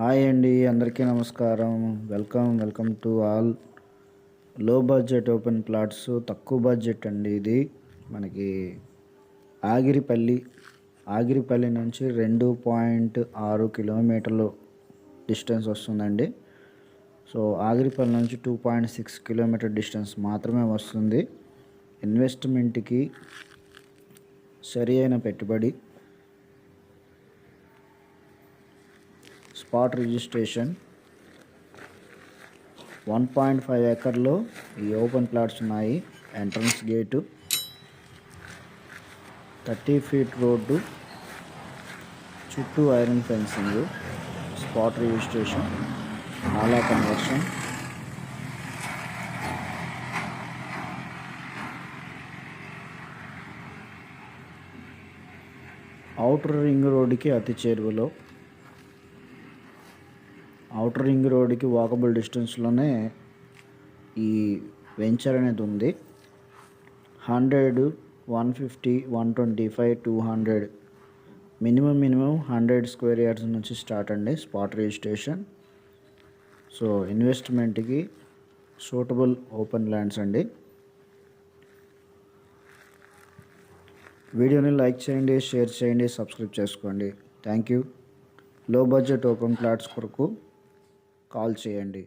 Hi అండి అందరికీ నమస్కారం. Welcome welcome to all. Low budget open plots తక్కువ బడ్జెట్ అండి ఇది. మనకి ఆగిరిపల్లి ఆగిరిపల్లి నుంచి రెండు పాయింట్ ఆరు కిలోమీటర్లు డిస్టెన్స్ వస్తుందండి. సో ఆగిరిపల్లి నుంచి two point six kilometre distance మాత్రమే వస్తుంది. ఇన్వెస్ట్మెంట్కి సరి అయిన పెట్టుబడి spot registration one point five ఏకర్లో ఈ ఓపెన్ ప్లాట్స్ ఉన్నాయి. Entrance gate thirty feet road చుట్టూ ఐరన్ ఫెన్సింగ్ స్పాట్ రిజిస్ట్రేషన్ నాలా కన్వర్షన్. అవుటర్ రింగ్ రోడ్డుకి అతి చేరువలో అవుటర్ రింగ్ రోడ్కి వాకబుల్ డిస్టెన్స్లోనే ఈ వెంచర్ అనేది ఉంది. Hundred one fifty one twenty five two hundred minimum minimum hundred square yards నుంచి స్టార్ట్ అండి స్పాట్ రిజిస్ట్రేషన్. సో ఇన్వెస్ట్మెంట్కి సూటబుల్ ఓపెన్ ల్యాండ్స్ అండి. వీడియోని లైక్ చేయండి షేర్ చేయండి సబ్స్క్రైబ్ చేసుకోండి. Thank you. Low budget open plots కొరకు కాల్ చేయండి.